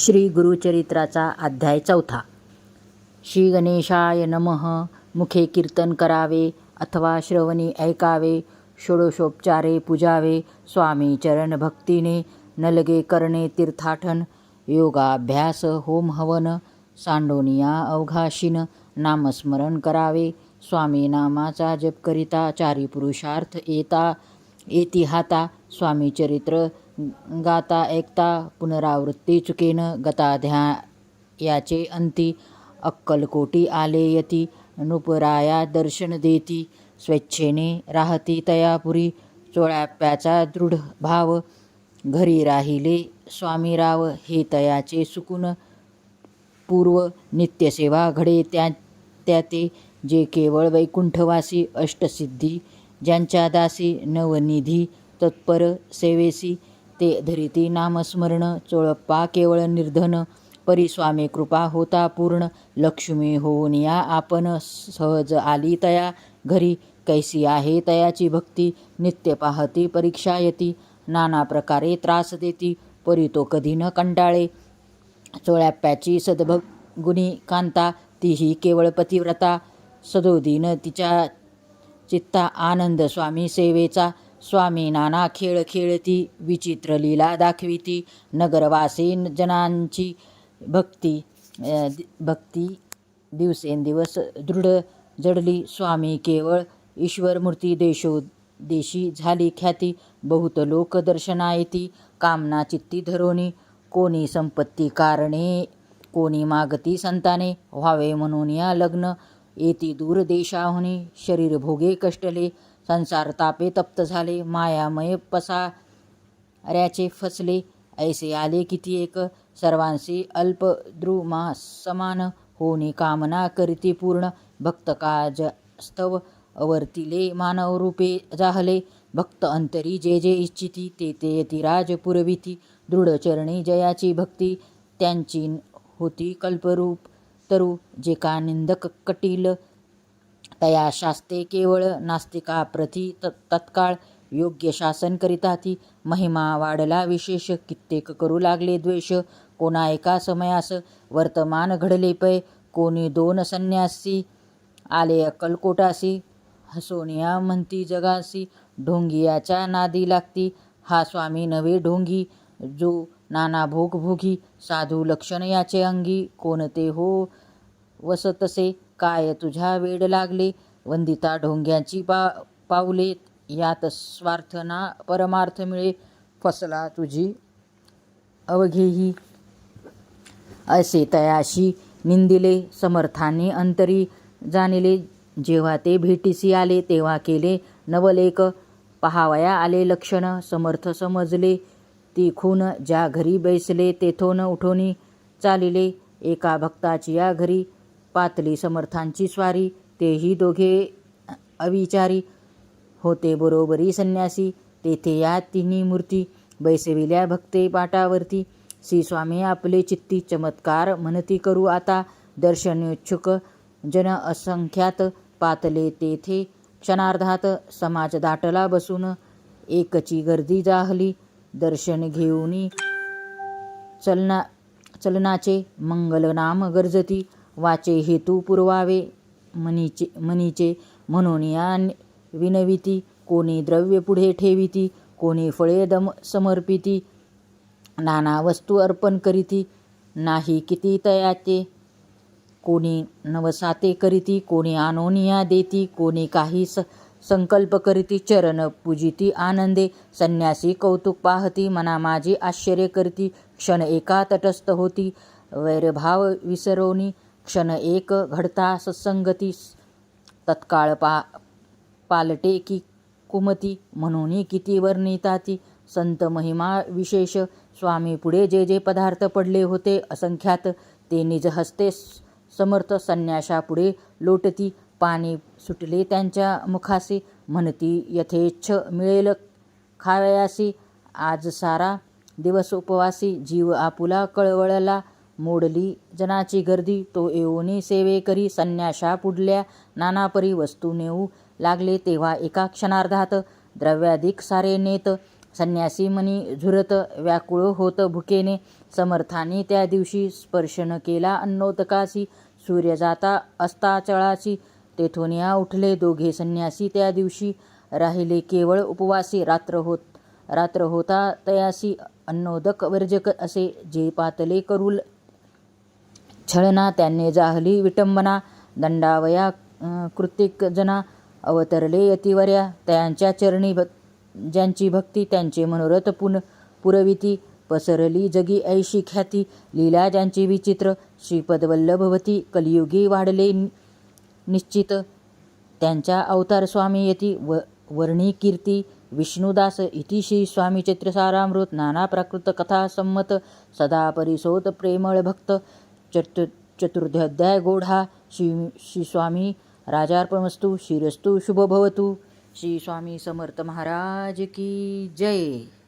श्री गुरुचरित्राचा अध्याय चौथा. श्री गणेशाय नमः. मुखे कीर्तन करावे अथवा श्रवणी ऐकावे षोडशोपचारे पूजावे स्वामी चरण भक्तीने नलगे करणे तीर्थाटन योगाभ्यास होम हवन सांडोनिया अवघाशीन नामस्मरण करावे स्वामी नामाचा जप करिता चारी पुरुषार्थ येता येती हाता स्वामी चरित्र गाता ऐकता पुनरावृत्ती चुकेनं गता ध्या याचे अंती अक्कलकोटी आले यती नुपराया दर्शन देती स्वेच्छेने राहती तयापुरी चोळ्याप्याचा दृढ भाव घरी राहिले स्वामीराव हे तयाचे सुकून पूर्व नित्यसेवा घडे त्या त्या ते जे केवळ वैकुंठवासी अष्टसिद्धी ज्यांच्या दासी नवनिधी तत्पर सेवेसी ते धरिती नामस्मरण चोळप्पा केवळ निर्धन परिस्वामी कृपा होता पूर्ण. लक्ष्मी होऊन या आपण सहज आली तया. घरी कैसी आहे तयाची भक्ती नित्य पाहती परीक्षा येती. नाना प्रकारे त्रास देती परी तो कधी न कंटाळे. चोळ्याप्याची सद्भगुणी कांता तीही केवळ पतिव्रता. सदोदीन तिच्या चित्ता आनंद स्वामी सेवेचा. स्वामी नाना खेळ खेळती विचित्र लीला दाखविती नगरवासी जनांची भक्ती भक्ती दिवसेंदिवस दृढ जडली. स्वामी केवळ ईश्वरमूर्ती देशोदेशी झाली ख्याती बहुत लोक दर्शना येती कामना चित्ती धरोनी कोणी संपत्ती कारणे कोणी मागती संताने व्हावे म्हणून या लग्न येती दूर देशाहुनी शरीर भोगे कष्टले संसार तापे तप्त झाले मायामय पसाऱ्याचे फसले. ऐसे आले किती एक सर्वांशी अल्पद्रुमा समान होणे. कामना करीती पूर्ण भक्त काजस्तव अवर्तिले मानव रूपे जाहले. भक्त अंतरी जे जे इच्छिती ते ते यती. पुरविती दृढचरणी जयाची भक्ती. त्यांची होती कल्परूप तरु जे का निंदक कटील तया शास्ते केवळ नास्तिका प्रति त तत्काळ योग्य शासन करिता ती महिमा वाढला विशेष कित्येक करू लागले द्वेष. कोणा एका समयास वर्तमान घडले पै कोणी दोन संन्यासी आले अक्कलकोटासी हसोनिया म्हणती जगासी ढोंगियाच्या नादी लागती. हा स्वामी नवे ढोंगी जो नाना भोग भोगी साधू लक्षण याचे अंगी. कोणते हो वसतसे काय तुझ्या वेड लागले? वंदिता ढोंग्याची पा पावले यात स्वार्थ ना परमार्थ मिळे. फसला तुझी अवघेही. असे तयाशी निंदिले समर्थाने अंतरी जाणिले. जेव्हा ते भेटीसी आले तेव्हा केले नवलेख. पहावया आले लक्षण समर्थ समजले. तिखून ज्या घरी बैसले तेथून उठोनी चालिले. एका भक्ताची या घरी पातली समर्थांची स्वारी तेही दोघे अविचारी होते बरोबरी संन्यासी. तेथे या तिन्ही मूर्ती बैसविल्या भक्ते पाटावरती. श्री स्वामी आपले चित्ती चमत्कार म्हणती करू आता दर्शनोच्छुक जन असंख्यात पातले तेथे. क्षणार्धात समाज दाटला बसून एकची गर्दी जाहली. दर्शन घेऊनी चलना चलनाचे मंगलनाम गरजती. वाचे हेतू पुरवावे. मनीचे मनीचे म्हणून या विनविती कोणी द्रव्य पुढे ठेविती कोणी फळे दम समर्पिती नाना वस्तू अर्पण करीती नाही किती तयाचे. कोणी नवसाते करीती कोणी आनोनिया देती कोणी काही स संकल्प करीती चरण पूजिती आनंदे संन्यासी कौतुक पाहती मना माझी आश्चर्य करती क्षण एका तटस्थ होती वैरभाव विसरवणी क्षण एक घडता सत्संगती तत्काळ पा पालटे की कुमती म्हणून किती वर्णिता ती. संत महिमा विशेष स्वामी पुढे जे जे पदार्थ पडले होते असंख्यात ते निज हस्ते समर्थ संन्याशापुढे लोटती. पाणी सुटले त्यांच्या मुखासी म्हणती यथेच्छ मिळेल खावयासी. आज सारा दिवस उपवासी जीव आपुला कळवळला. मोडली. जनाची गर्दी तो येऊनी सेवे करी. संन्याशा पुढल्या नानापरी वस्तू नेऊ लागले तेव्हा एका क्षणार्धात द्रव्याधिक सारे नेत. संन्यासी मनी झुरत व्याकुळ होत भुकेने. समर्थाने त्या दिवशी स्पर्शन केला अन्नोतकासी सूर्य जाता अस्ताचळाची तेथून या उठले दोघे संन्यासी त्या दिवशी. राहिले केवळ उपवासी. रात्र होत रात्र होता तयासी. अन्नोदक वर्जक असे जे पातले करूल छळना त्यांनी जाहली विटंबना दंडावया कृतिक जना अवतरले यतिवर्या त्यांच्या चरणी भक् ज्यांची भक्ती त्यांचे मनोरथ पुन पुरविती पसरली जगी ऐशी ख्याती लीला ज्यांची विचित्र श्रीपदवल्लभवती कलियुगी वाढले निश्चित त्यांच्या अवतार स्वामी यती व वर्णी कीर्ती विष्णुदास इति श्री स्वामी चित्रसारामृत नाना प्राकृत कथा संमत सदा परिसोत प्रेमळ भक्त चतु चतुर्थ्याध्याय गोढा. श्री श्री स्वामी राजार्पणमस्तु श्रीरस्तु शुभ भवतु श्री स्वामी समर्थ महाराज की जय.